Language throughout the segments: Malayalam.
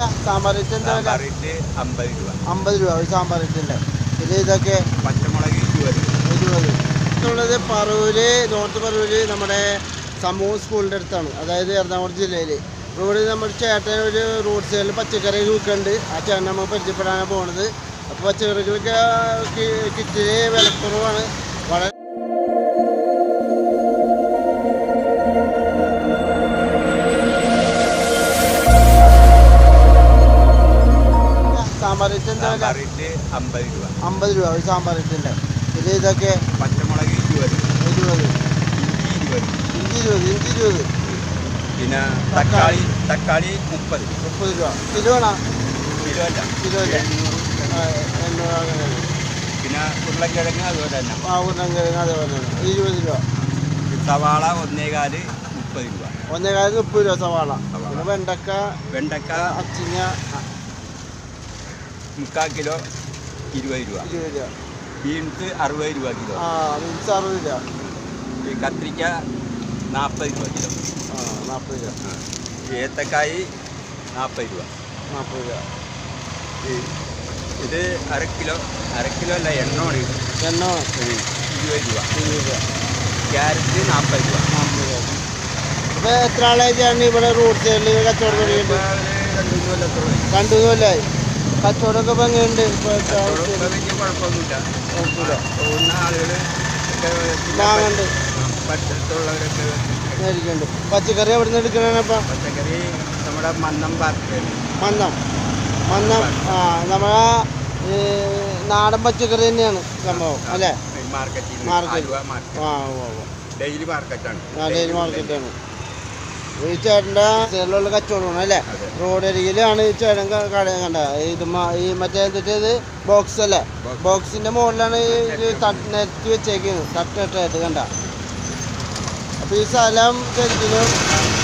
അമ്പത് രൂപ. അമ്പത് രൂപ ഒരു ഇതൊക്കെ പച്ചമുളക് ഇരുപത് ഇരുപത് ഇതുള്ളത് പറവൂര് നോർത്ത് പറവൂര് നമ്മുടെ സമൂഹ സ്കൂളിന്റെ അടുത്താണ്. അതായത് എറണാകുളം ജില്ലയിൽ ഇവിടെ നമ്മുടെ ചേട്ടൻ ഒരു റോഡ് സൈഡിൽ പച്ചക്കറി വിൽക്കുന്നുണ്ട്. ആ ചേട്ടൻ നമ്മൾ പരിചയപ്പെടാനാണ് പോണത്. അപ്പൊ പച്ചക്കറികൾക്ക് കിറ്റിന് വിലക്കുറവാണ് വില? അമ്പത് രൂപ. അമ്പത് രൂപ ഒരു സാമ്പാർ ഇട്ടിന്റെ ഇത് ഇതൊക്കെ പച്ചമുളക് ഇരുപത്. ഇരുപത്. ഇഞ്ചി ഇരുപത്. ഇഞ്ചി ഇരുപത് പിന്നെ തക്കാളി. തക്കാളി മുപ്പത്. മുപ്പത് രൂപ. കിലോ ആണോ കിലോ അല്ല. കിലോ എണ്ണൂറ് പിന്നെ ഉരുളക്കിഴങ്ങ് അതുപോലെ തന്നെ. ആ ഉരുളക്കിഴങ്ങ് അതുപോലെ തന്നെ. ഇരുപത് രൂപ. സവാള ഒന്നേകാൽ മുപ്പത് രൂപ. ഒന്നേകാൽ മുപ്പത് രൂപ സവാള. പിന്നെ വെണ്ടക്ക വെണ്ടക്ക അച്ചിങ്ങ മുക്കാൽ കിലോ ഇരുപത് രൂപ. ഇരുപത് രൂപ. ബീൻസ് അറുപത് രൂപ കിലോ. ആ മീൻസ് അറുപത് രൂപ. ഈ കത്തിരിക്ക നാൽപ്പത് രൂപ കിലോ. ആ നാൽപ്പത് രൂപ. ആ. ഏത്തക്കായി നാൽപ്പത് രൂപ. നാൽപ്പത് രൂപ. ഇത് അര കിലോ അര കിലോ അല്ല എണ്ണമാണ് എണ്ണ ഇരുപത് രൂപ. ഇരുപത് രൂപ. ക്യാരറ്റ് നാൽപ്പത് രൂപ. നാൽപ്പത് രൂപ. അപ്പോൾ എത്ര ആളായിട്ടാണ് ഇവിടെ റോഡ് സൈഡിൽ കച്ചവടം തുടങ്ങിയിട്ട്? രണ്ടു മൂന്ന് കൊല്ലത്തോളം രണ്ടു മൂന്ന് കൊല്ലമായി കച്ചവടമൊക്കെ ഇപ്പം എങ്ങനെയുണ്ട്? വലിയ കുഴപ്പമൊന്നുമില്ല. കുഴപ്പമില്ല. പോകുന്ന ആളുകൾ വാങ്ങണ്ട് പരിസരത്തുള്ളവരൊക്കെ മേടിക്കുന്നുണ്ട് പച്ചക്കറി എവിടെ നിന്ന് എടുക്കണപ്പം പച്ചക്കറി നമ്മുടെ മന്നം പാർക്ക് മന്നം. മന്നം. ആ നമ്മളെ നാടൻ പച്ചക്കറി തന്നെയാണ് സംഭവം അല്ലേ? Market. മാർക്കറ്റ്. ആ ഉവ്വ്. ഡെയിലി മാർക്കറ്റാണ്. ആ ഡെയിലി മാർക്കറ്റാണ്. ഈ ചേട്ടന്റെ ചേട്ടനുള്ള കച്ചവടമാണ് അല്ലേ? റോഡരികിലാണ് ഈ ചേട്ടൻ കട കണ്ട ഇത് ഈ മറ്റേ എന്തിട്ടത് ബോക്സ് അല്ലേ? ബോക്സിന്റെ ബോക്സിന്റെ മുകളിലാണ് ഈ ഇത് തട്ട് നെറ്റ് വെച്ചേക്കുന്നത്. തട്ടിട്ടായിട്ട് കണ്ട. അപ്പൊ ഈ സ്ഥലം ശരിക്കും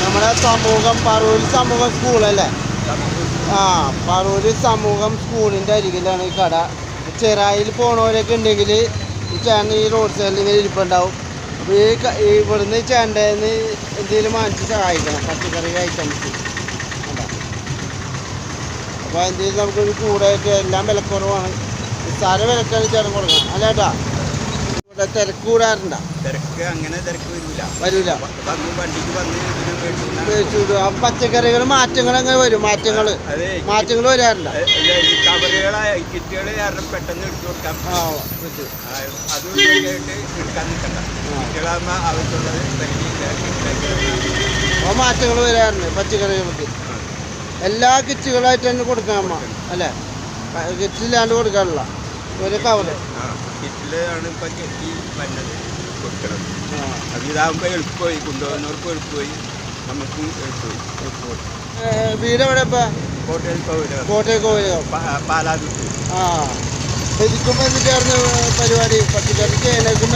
നമ്മുടെ സമൂഹം പറവൂർ സമൂഹം സ്കൂളല്ലേ ആ പറവൂര് സമൂഹം സ്കൂളിന്റെ അരികിലാണ് ഈ കട. ചെറായിൽ പോണവരൊക്കെ ഉണ്ടെങ്കിൽ ഈ ചേട്ടൻ ഈ റോഡ് സൈഡിൽ ഇങ്ങനെ ഇരിപ്പുണ്ടാവും. ഇവിടുന്ന് ചേണ്ടേന്ന് എന്തെങ്കിലും വാങ്ങിച്ച് സഹായിക്കണം. പച്ചക്കറി ഐറ്റംസ് അപ്പോൾ എന്തെങ്കിലും നമുക്കൊരു കൂടായിട്ട് എല്ലാം വിലക്കുറവാണ്. നിസ്സാര വിലക്കാണ് ചേട്ടൻ കൊടുക്കണം അല്ല ചേട്ടാ ഇവിടെ തിരക്ക് കൂടാറുണ്ടോ? തിരക്ക് അങ്ങനെ തിരക്ക് വരില്ല വരൂല. വന്ന് വണ്ടിക്ക് വന്ന് ഇതിനെ മേടിക്കുന്ന മേടിച്ചു വിടും. ആ പച്ചക്കറികൾ മാറ്റങ്ങൾ അങ്ങനെ വരും. മാറ്റങ്ങൾ. മാറ്റങ്ങൾ വരാറില്ല. ഈ കവറുകളെ കിറ്റുകൾ കാരണം പെട്ടെന്ന് എടുത്തു കൊടുക്കാം. ആ വെച്ചു. ആ, അതും ഇതൊക്കെയായിട്ട് എടുക്കാൻ നിൽക്കണ്ട. കിറ്റുകളാകുമ്പോൾ ആവശ്യമുള്ളത് തിരക്കി അപ്പോൾ മാറ്റങ്ങൾ വരാറുണ്ട് പച്ചക്കറികൾക്ക്. എല്ലാ കിറ്റുകളായിട്ട് തന്നെ കൊടുക്കാം അമ്മ. അല്ലേ? കിറ്റില്ലാണ്ട് കൊടുക്കാറില്ല. ഒരു കവറ് ആ കിറ്റിലാണ് ഇപ്പം കെട്ടി വന്നത് കൊടുക്കണം അത് ഇതാകുമ്പോൾ എളുപ്പമായി കൊണ്ടുപോകുന്നവർക്കും എളുപ്പമായി. നമുക്കും എളുപ്പമായി ഏ, വീട് എവിടെ കോട്ടയം കോട്ടയം ആ. ശരിക്കും പരിപാടി? എനക്കും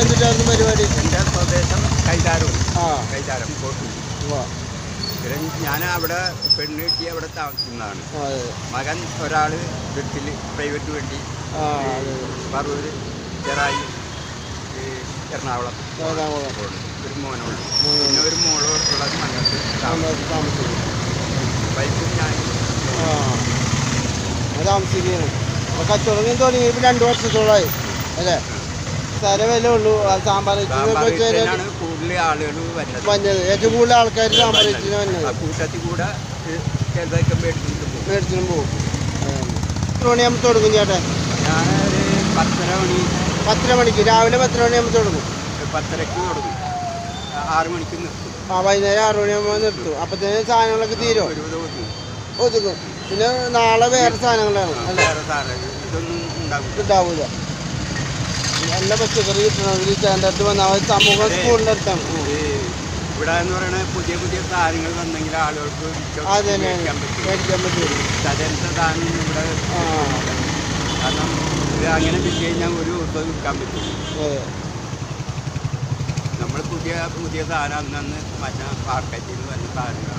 എന്റെ സ്വദേശം കൈതാരം. ആ. കൈതാരം കോട്ടൂർ ഞാൻ അവിടെ പെണ്ണ് കിട്ടി അവിടെ താമസിക്കുന്നതാണ്. മകൻ ഒരാൾ വീട്ടിൽ പ്രൈവറ്റ് വേണ്ടി പറവൂര് ചെറായി എറണാകുളം. ഒരു മോനുള്ളു. പിന്നെ ഒരു മോളുള്ളത് മകൾക്ക് താമസിക്കുന്നു. വൈഫും ഞാൻ താമസിക്കുകയാണ്. അപ്പോൾ കച്ചവടം തുടങ്ങി ഇപ്പം രണ്ട് വർഷത്തോളമായി. അല്ലേ? സ്ഥല വില ഉള്ളൂ? സാമ്പാർ കൂടുതൽ ആളുകൾ വന്നത്. ഏറ്റവും കൂടുതൽ ആൾക്കാർ സാമ്പാർ വന്നത്. കൂട്ടത്തിൽ കൂടെ പോകും. മേടിച്ചിനും പോകും. എത്ര മണിയാകുമ്പോൾ തുടങ്ങും ചേട്ടാ? പത്തര മണി. പത്തര മണിക്ക്. രാവിലെ പത്തര മണിയാകുമ്പോൾ തുടങ്ങും. പത്തരക്ക് തുടങ്ങും. ആറ് മണിക്ക് നിർത്തും. ആ വൈകുന്നേരം ആറ് മണിയാകുമ്പോൾ നിർത്തും. അപ്പത്തേനും സാധനങ്ങളൊക്കെ തീരും ഒതുക്കും പിന്നെ നാളെ വേറെ സാധനങ്ങളാണ്. വേറെ ഇതൊന്നും ഉണ്ടാവില്ല. ഉണ്ടാവൂല. നല്ല പച്ചക്കറി കിട്ടണമെങ്കിൽ ചേട്ടന്റെ വന്നാൽ സമൂഹ സ്കൂളിന്റെ അടുത്താണ്. ഇവിടെ എന്ന് പറയുന്നത് പുതിയ പുതിയ സാധനങ്ങൾ വന്നെങ്കിൽ ആളുകൾക്ക് മേടിക്കാൻ പറ്റും. സാധനം ഇവിടെ കാരണം ഇത് അങ്ങനെ വിറ്റ് കഴിഞ്ഞാൽ ഒരു ദിവസം വിൽക്കാൻ പറ്റും. നമ്മൾ പുതിയ പുതിയ സാധനം അന്നന്ന് മറ്റേ മാർക്കറ്റിൽ നിന്ന് വന്ന സാധനങ്ങൾ